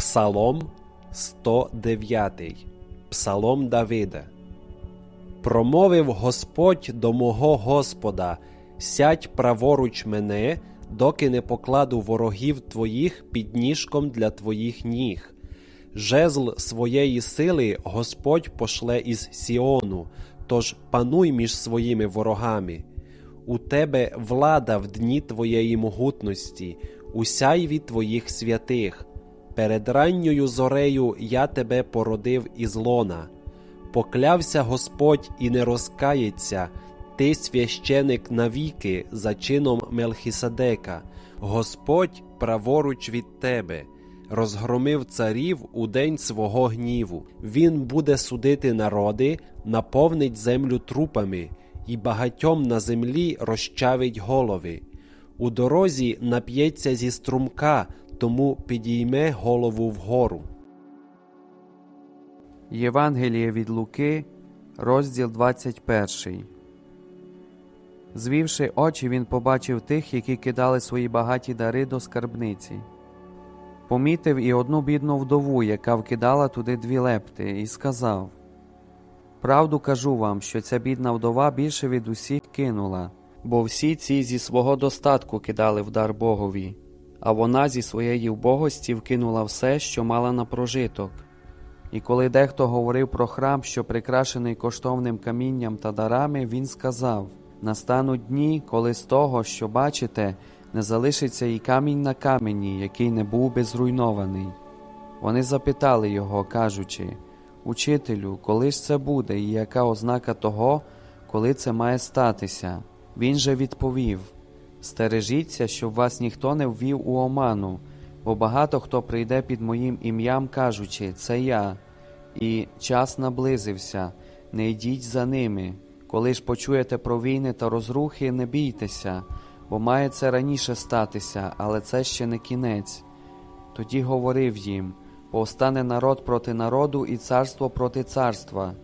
Псалом 109. Псалом Давида. Промовив Господь до мого Господа: Сядь праворуч мене, доки не покладу ворогів твоїх під ніжком для твоїх ніг. Жезл своєї сили Господь пошле із Сіону, тож пануй між своїми ворогами. У тебе влада в дні твоєї могутності, у сяйві твоїх святих. Перед ранньою зорею я тебе породив із лона. Поклявся Господь і не розкається, ти священик навіки за чином Мелхіседека, Господь праворуч від тебе, розгромив царів у день свого гніву. Він буде судити народи, наповнить землю трупами, і багатьом на землі розчавить голови. У дорозі нап'ється зі струмка, тому підійме голову вгору. Євангеліє від Луки, розділ 21. Звівши очі, він побачив тих, які кидали свої багаті дари до скарбниці. Помітив і одну бідну вдову, яка вкидала туди дві лепти, і сказав: Правду кажу вам, що ця бідна вдова більше від усіх кинула, бо всі ці зі свого достатку кидали в дар Богові, а вона зі своєї вбогості вкинула все, що мала на прожиток. І коли дехто говорив про храм, що прикрашений коштовним камінням та дарами, він сказав: настануть дні, коли з того, що бачите, не залишиться і камінь на камені, який не був би зруйнований. Вони запитали його, кажучи: Учителю, коли ж це буде, і яка ознака того, коли це має статися? Він же відповів: Стережіться, щоб вас ніхто не ввів у оману, бо багато хто прийде під моїм ім'ям, кажучи, це я, і час наблизився, не йдіть за ними. Коли ж почуєте про війни та розрухи, не бійтеся, бо має це раніше статися, але це ще не кінець. Тоді говорив їм: повстане народ проти народу і царство проти царства,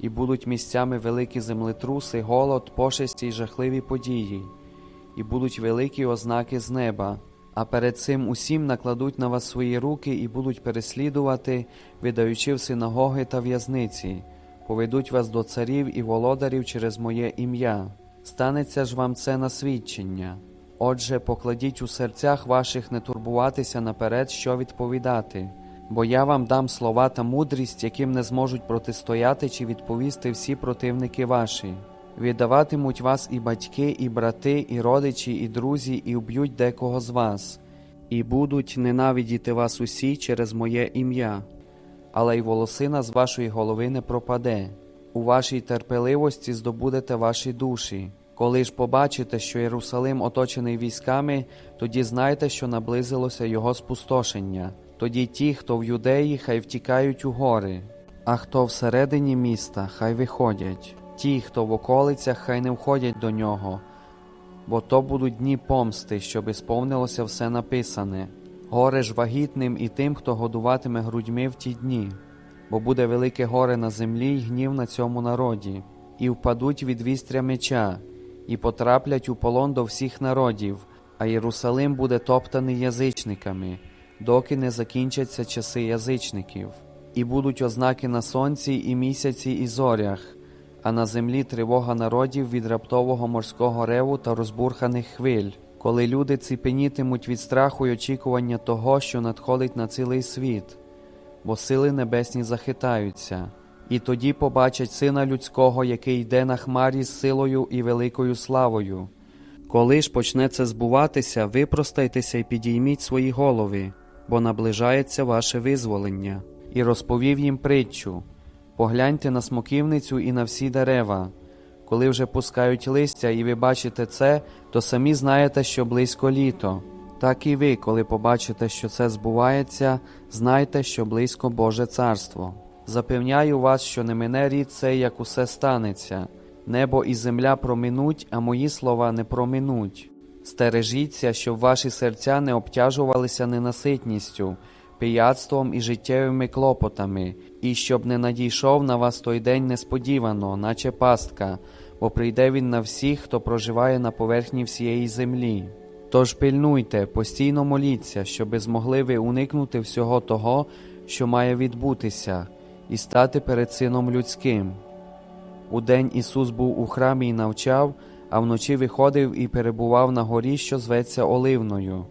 і будуть місцями великі землетруси, голод, пошесті й жахливі події, і будуть великі ознаки з неба. А перед цим усім накладуть на вас свої руки і будуть переслідувати, видаючи в синагоги та в'язниці, поведуть вас до царів і володарів через моє ім'я. Станеться ж вам це на свідчення. Отже, покладіть у серцях ваших не турбуватися наперед, що відповідати, бо я вам дам слова та мудрість, яким не зможуть протистояти чи відповісти всі противники ваші. Віддаватимуть вас і батьки, і брати, і родичі, і друзі, і вб'ють декого з вас, і будуть ненавидіти вас усі через моє ім'я, але й волосина з вашої голови не пропаде. У вашій терпеливості здобудете ваші душі. Коли ж побачите, що Єрусалим оточений військами, тоді знайте, що наблизилося його спустошення. Тоді ті, хто в юдеї, хай втікають у гори, а хто всередині міста, хай виходять. Ті, хто в околицях, хай не входять до нього, бо то будуть дні помсти, щоби сповнилося все написане. Горе ж вагітним і тим, хто годуватиме грудьми в ті дні, бо буде велике горе на землі й гнів на цьому народі, і впадуть від вістря меча, і потраплять у полон до всіх народів, а Єрусалим буде топтаний язичниками, доки не закінчаться часи язичників, і будуть ознаки на сонці, і місяці, і зорях а на землі тривога народів від раптового морського реву та розбурханих хвиль, коли люди ціпенітимуть від страху й очікування того, що надходить на цілий світ, бо сили небесні захитаються, і тоді побачать Сина Людського, який йде на хмарі з силою і великою славою. Коли ж почне це збуватися, випростайтеся і підійміть свої голови, бо наближається ваше визволення, і розповів їм притчу. Погляньте на смоківницю і на всі дерева. Коли вже пускають листя, і ви бачите це, то самі знаєте, що близько літо. Так і ви, коли побачите, що це збувається, знайте, що близько Боже Царство. Запевняю вас, що не мине рід цей, як усе станеться. Небо і земля проминуть, а мої слова не проминуть. Стережіться, щоб ваші серця не обтяжувалися ненаситністю пияцтвом і життєвими клопотами, і щоб не надійшов на вас той день несподівано, наче пастка, бо прийде він на всіх, хто проживає на поверхні всієї землі. Отож пильнуйте, постійно моліться, щоби змогли ви уникнути всього того, що має відбутися, і стати перед Сином Людським. Удень Ісус був у храмі і навчав, а вночі виходив і перебував на горі, що зветься Оливною.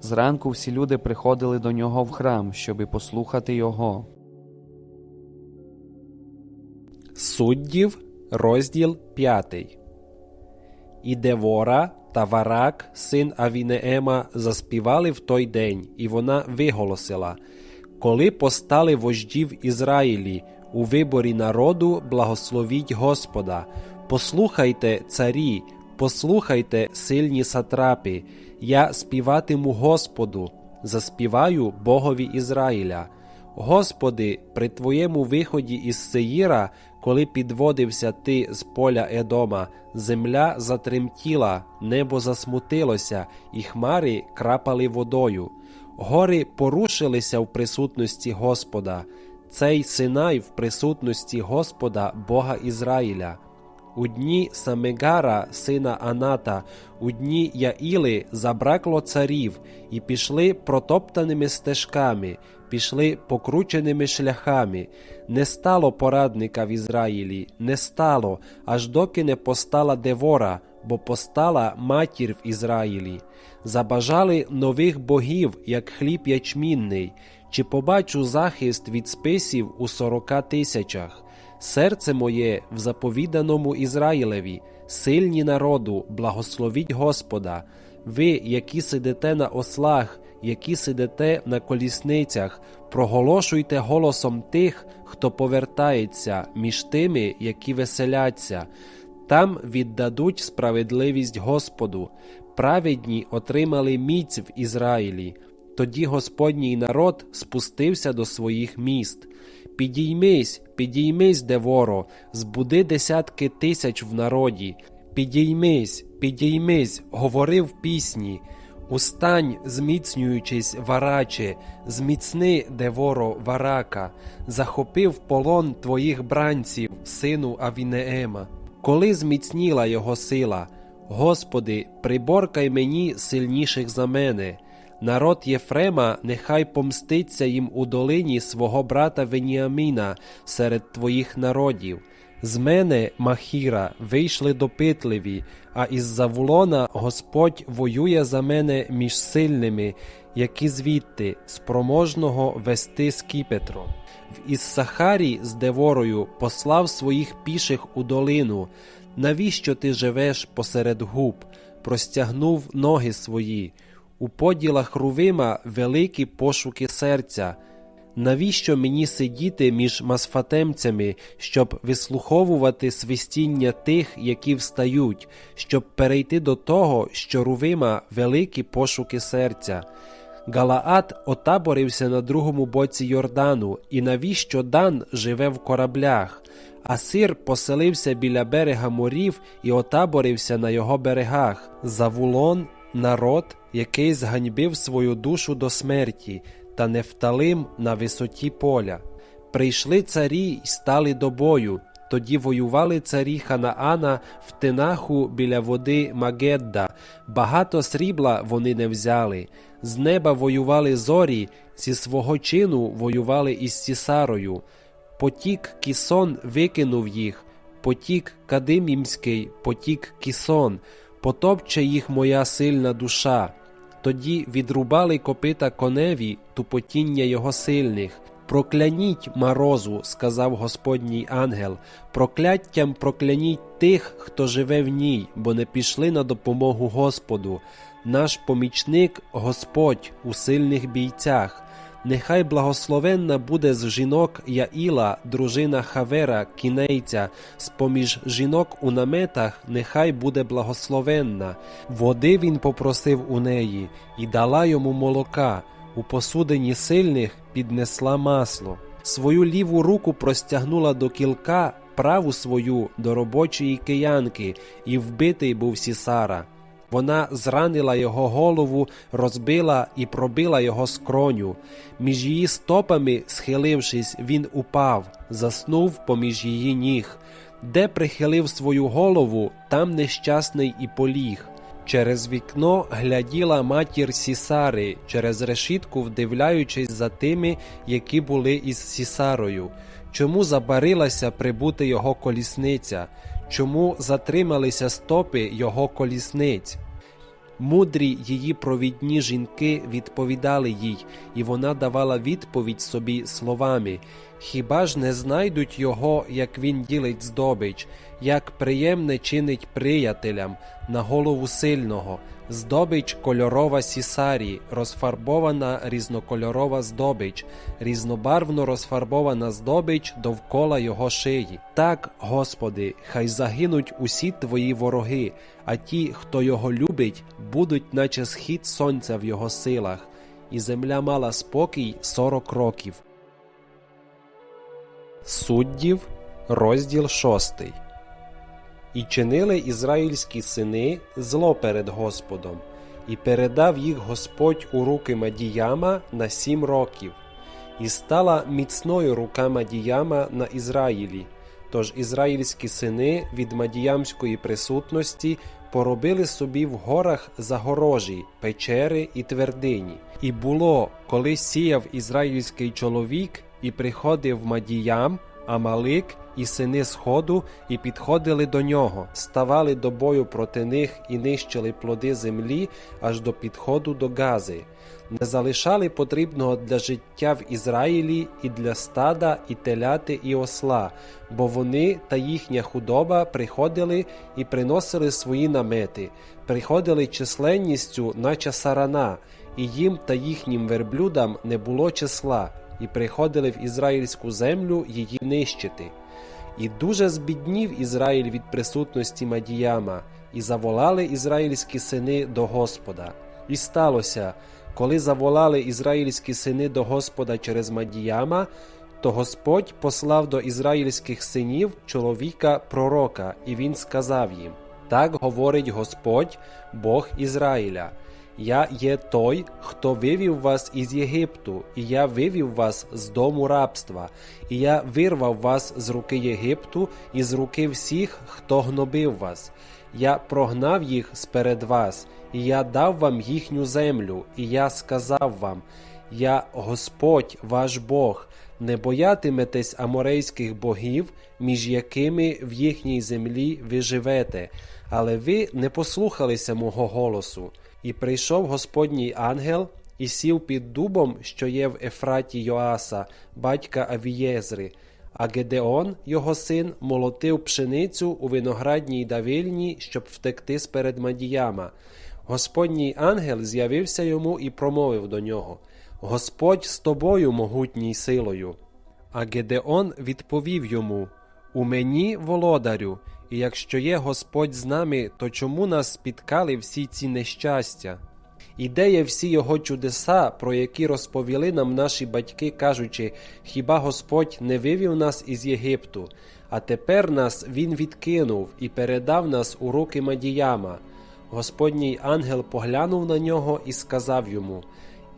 Зранку всі люди приходили до нього в храм, щоби послухати Його. Суддів, розділ 5. І Девора та Варак, син Авінеема, заспівали в той день, і вона виголосила: Коли постали вождів Ізраїлі у виборі народу, благословіть Господа, послухайте, царі, послухайте, сильні сатрапи, я співатиму Господу, заспіваю Богові Ізраїля. Господи, при Твоєму виході із Сеїра, коли підводився ти з поля Едома, земля затремтіла, небо засмутилося, і хмари крапали водою. Гори порушилися в присутності Господа, цей Синай в присутності Господа, Бога Ізраїля. У дні Самегара, сина Аната, у дні Яїли забракло царів, і пішли протоптаними стежками, пішли покрученими шляхами. Не стало порадника в Ізраїлі, не стало, аж доки не постала Девора, бо постала матір в Ізраїлі. Забажали нових богів, як хліб ячмінний, чи побачу захист від списів у сорока тисячах. Серце моє в заповіданому Ізраїлеві, сильні народу, благословіть Господа, ви, які сидите на ослах, які сидите на колісницях, проголошуйте голосом тих, хто повертається, між тими, які веселяться. Там віддадуть справедливість Господу, праведні отримали міць в Ізраїлі. Тоді Господній народ спустився до своїх міст. Підіймись, підіймись, Деворо, збуди десятки тисяч в народі. Підіймись, підіймись, говорив пісні. Устань, зміцнюючись, вараче, зміцни, Деворо, варака, захопив полон твоїх бранців, сину Авінеема. Коли зміцніла його сила, Господи, приборкай мені сильніших за мене. Народ Єфрема нехай помститься їм у долині свого брата Веніаміна серед твоїх народів. З мене, Махіра, вийшли допитливі, а із Завулона Господь воює за мене між сильними, які звідти спроможного вести скіпетро. В Іссахарі з Деворою послав своїх піших у долину. Навіщо ти живеш посеред губ, простягнув ноги свої? У поділах Рувима великі пошуки серця. Навіщо мені сидіти між масфатемцями, щоб вислуховувати свистіння тих, які встають, щоб перейти до того, що Рувима великі пошуки серця? Галаат отаборився на другому боці Йордану, і навіщо Дан живе в кораблях? Асир поселився біля берега морів і отаборився на його берегах. Завулон народ, який зганьбив свою душу до смерті, та Нефталим на висоті поля. Прийшли царі й стали до бою. Тоді воювали царі Ханаана в тинаху біля води Магедда. Багато срібла вони не взяли. З неба воювали зорі, зі свого чину воювали із Сісарою. Потік Кісон викинув їх, потік Кадимімський, потік Кісон, потопче їх моя сильна душа. Тоді відрубали копита коневі тупотіння його сильних. Прокляніть морозу, сказав Господній ангел, прокляттям прокляніть тих, хто живе в ній, бо не пішли на допомогу Господу. Наш помічник Господь у сильних бійцях. Нехай благословенна буде з жінок Яїла, дружина Хавера, кінейця, з поміж жінок у наметах, нехай буде благословенна. Води він попросив у неї і дала йому молока. У посудині сильних піднесла масло. Свою ліву руку простягнула до кілка, праву свою до робочої киянки, і вбитий був Сісара. Вона зранила його голову, розбила і пробила його скроню. Між її стопами, схилившись, він упав, заснув поміж її ніг. Де прихилив свою голову, там нещасний і поліг. Через вікно гляділа матір Сісари, через решітку вдивляючись за тими, які були із Сісарою. Чому забарилася прибути його колісниця? Чому затрималися стопи його колісниць? Мудрі її провідні жінки відповідали їй, і вона давала відповідь собі словами: Хіба ж не знайдуть його, як він ділить здобич, як приємне чинить приятелям на голову сильного, здобич кольорова сісарі, розфарбована різнокольорова здобич, різнобарвно розфарбована здобич довкола його шиї. Так, Господи, хай загинуть усі твої вороги, а ті, хто його любить, будуть, наче схід сонця в його силах, і земля мала спокій сорок років. Суддів, розділ шостий. І чинили ізраїльські сини зло перед Господом, і передав їх Господь у руки Мадіяма на сім років, і стала міцною рука Мадіяма на Ізраїлі. Тож ізраїльські сини від мадіямської присутності поробили собі в горах загорожі, печери і твердині. І було, коли сіяв ізраїльський чоловік і приходив Мадіям, Амалик і сини Сходу, і підходили до нього, ставали до бою проти них і нищили плоди землі аж до підходу до Гази. Не залишали потрібного для життя в Ізраїлі і для стада, і теляти, і осла, бо вони та їхня худоба приходили і приносили свої намети, приходили численністю, наче сарана, і їм та їхнім верблюдам не було числа, і приходили в ізраїльську землю її нищити. І дуже збіднів Ізраїль від присутності Мадіяма, і заволали ізраїльські сини до Господа. І сталося, коли заволали ізраїльські сини до Господа через Мадіяма, то Господь послав до ізраїльських синів чоловіка пророка, і він сказав їм: Так говорить Господь, Бог Ізраїля. Я є той, хто вивів вас із Єгипту, і я вивів вас з дому рабства, і я вирвав вас з руки Єгипту і з руки всіх, хто гнобив вас. Я прогнав їх сперед вас, і я дав вам їхню землю, і я сказав вам: Я Господь ваш Бог, не боятиметесь аморейських богів, між якими в їхній землі ви живете, але ви не послухалися мого голосу. І прийшов Господній ангел і сів під дубом, що є в Ефраті Йоаса, батька Авієзри. А Гедеон, його син, молотив пшеницю у виноградній давильні, щоб втекти сперед Мадіяма. Господній ангел з'явився йому і промовив до нього: Господь з тобою, могутній силою. А Гедеон відповів йому: У мені, володарю, і якщо є Господь з нами, то чому нас спіткали всі ці нещастя? І всі його чудеса, про які розповіли нам наші батьки, кажучи, хіба Господь не вивів нас із Єгипту, а тепер нас Він відкинув і передав нас у руки Мадіяма. Господній ангел поглянув на нього і сказав йому: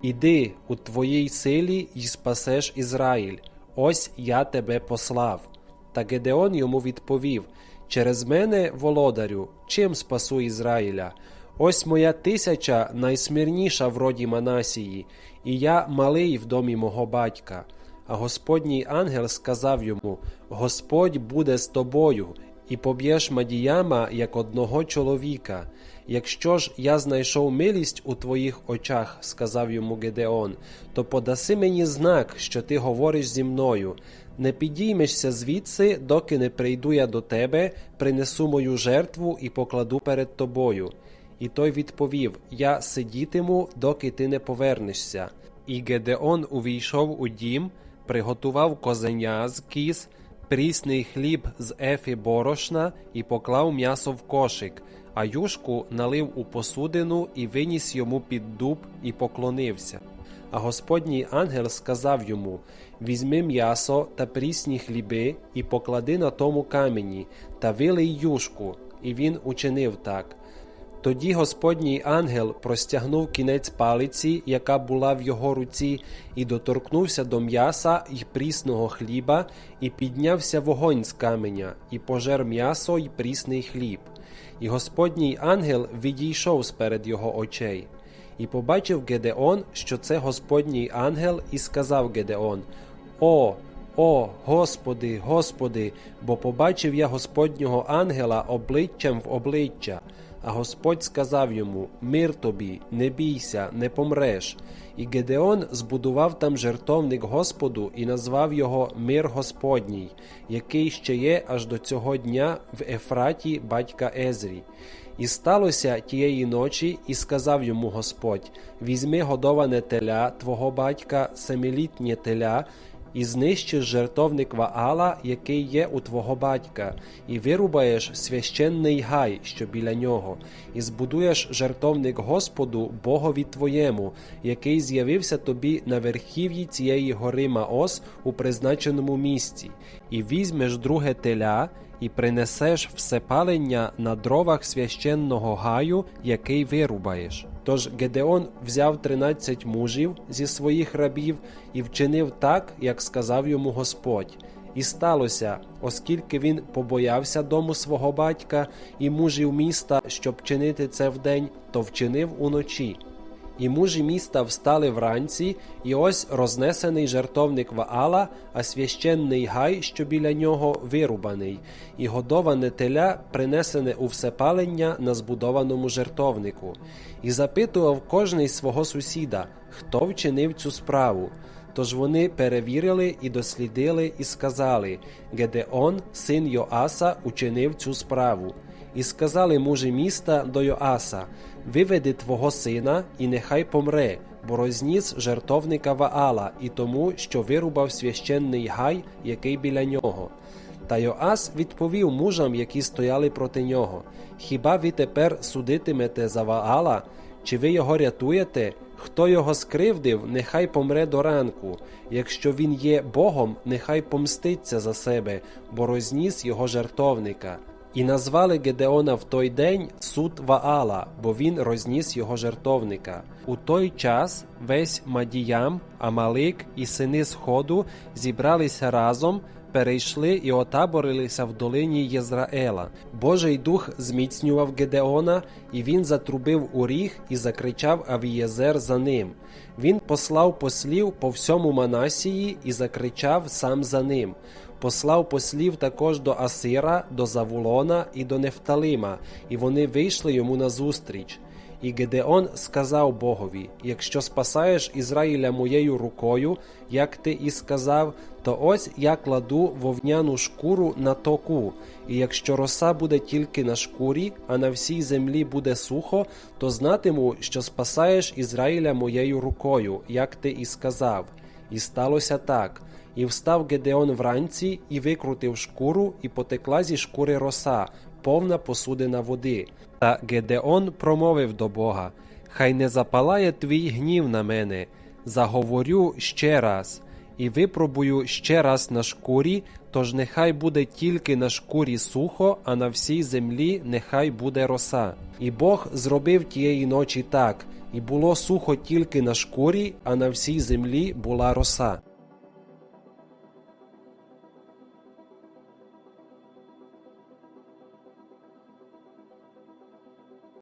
Іди у твоїй силі й спасеш Ізраїль, ось я тебе послав. Та Гедеон йому відповів: Через мене, володарю, чим спасу Ізраїля? Ось моя тисяча найсмірніша в роді Манасії, і я малий в домі мого батька. А Господній ангел сказав йому: Господь буде з тобою, і поб'єш Мадіяма як одного чоловіка. Якщо ж я знайшов милість у твоїх очах, сказав йому Гедеон, то подаси мені знак, що ти говориш зі мною. Не підіймешся звідси, доки не прийду я до тебе, принесу мою жертву і покладу перед тобою. І той відповів: Я сидітиму, доки ти не повернешся. І Гедеон увійшов у дім, приготував козеня з кіз, прісний хліб з ефі борошна і поклав м'ясо в кошик, а юшку налив у посудину і виніс йому під дуб і поклонився. А Господній ангел сказав йому: Візьми м'ясо та прісні хліби і поклади на тому камені, та вилий юшку. І він учинив так. Тоді Господній ангел простягнув кінець палиці, яка була в його руці, і доторкнувся до м'яса й прісного хліба, і піднявся вогонь з каменя, і пожер м'ясо й прісний хліб. і Господній ангел відійшов сперед його очей. І побачив Гедеон, що це Господній ангел, і сказав Гедеон: О, о, Господи, Господи, бо побачив я Господнього ангела обличчям в обличчя. А Господь сказав йому: Мир тобі, не бійся, не помреш. І Гедеон збудував там жертовник Господу і назвав його Мир Господній, який ще є аж до цього дня в Ефраті батька Езрі. І сталося тієї ночі, і сказав йому Господь: Візьми годоване теля твого батька, семилітнє теля, і знищиш жертовник Ваала, який є у твого батька, і вирубаєш священний гай, що біля нього, і збудуєш жертовник Господу, Богові твоєму, який з'явився тобі на верхів'ї цієї гори Маос у призначеному місці, і візьмеш друге теля. І принесеш все палення на дровах священного гаю, який вирубаєш. Тож Гедеон взяв тринадцять мужів зі своїх рабів і вчинив так, як сказав йому Господь. І сталося, оскільки він побоявся дому свого батька і мужів міста, щоб чинити це вдень, то вчинив уночі. І мужі міста встали вранці, і ось рознесений жертовник Ваала, а священний гай, що біля нього, вирубаний, і годоване теля принесене у всепалення на збудованому жертовнику. І запитував кожний свого сусіда, хто вчинив цю справу. Тож вони перевірили і дослідили, і сказали: Гедеон, син Йоаса, учинив цю справу. І сказали мужі міста до Йоаса: Виведи твого сина, і нехай помре, бо розніс жертовника Ваала і тому, що вирубав священний гай, який біля нього. Та Йоас відповів мужам, які стояли проти нього: Хіба ви тепер судитимете за Ваала? Чи ви його рятуєте? Хто його скривдив, нехай помре до ранку. Якщо він є Богом, нехай помститься за себе, бо розніс його жертовника. І назвали Гедеона в той день суд Ваала, бо він розніс його жертовника. У той час весь Мадіям, Амалик і сини Сходу зібралися разом, перейшли і отаборилися в долині Єзраела. Божий дух зміцнював Гедеона, і він затрубив у ріг і закричав Авієзер за ним. Він послав послів по всьому Манасії і закричав сам за ним. Послав послів також до Асира, до Завулона і до Нефталима, і вони вийшли йому назустріч. І Гедеон сказав Богові: Якщо спасаєш Ізраїля моєю рукою, як ти і сказав, то ось я кладу вовняну шкуру на току, і якщо роса буде тільки на шкурі, а на всій землі буде сухо, то знатиму, що спасаєш Ізраїля моєю рукою, як ти і сказав. І сталося так. І встав Гедеон вранці, і викрутив шкуру, і потекла зі шкури роса, повна посудина води. Та Гедеон промовив до Бога: Хай не запалає твій гнів на мене, заговорю ще раз, і випробую ще раз на шкурі, тож нехай буде тільки на шкурі сухо, а на всій землі нехай буде роса. І Бог зробив тієї ночі так, і було сухо тільки на шкурі, а на всій землі була роса.